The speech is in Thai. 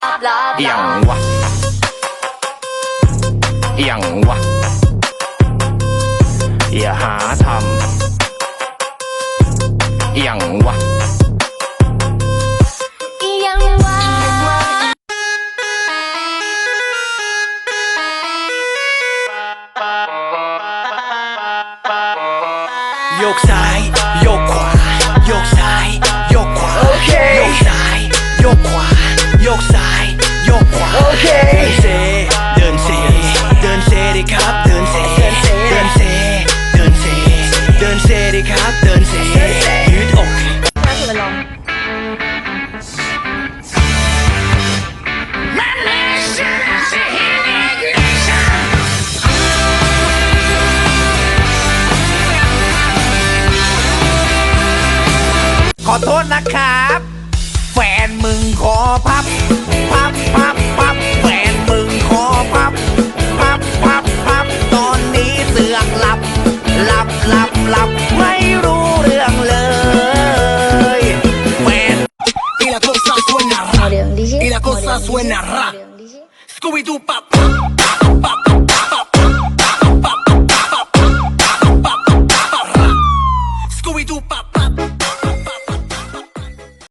อย่างวะอย่างวะ อย่าหาทำอย่างวะยังว่าโยกซ้าย โอเค เดินเซ เดินเซ เดินเซดิครับ เดินเซ เดินเซ เดินเซ เดินเซเดินเซดิครับ เดินเซ ยืดอก ถ้าคือมาลอง ขอโทษนะครับ แฟนมึงขอพับพับ หลับหลับไม่รู้เรื่องเลยแฟน Y la cosa suena โมเดลดิชิ Y la cosa suena โม rap เดลดิชิ Scooby-Doo, pap, pap, pap, pap,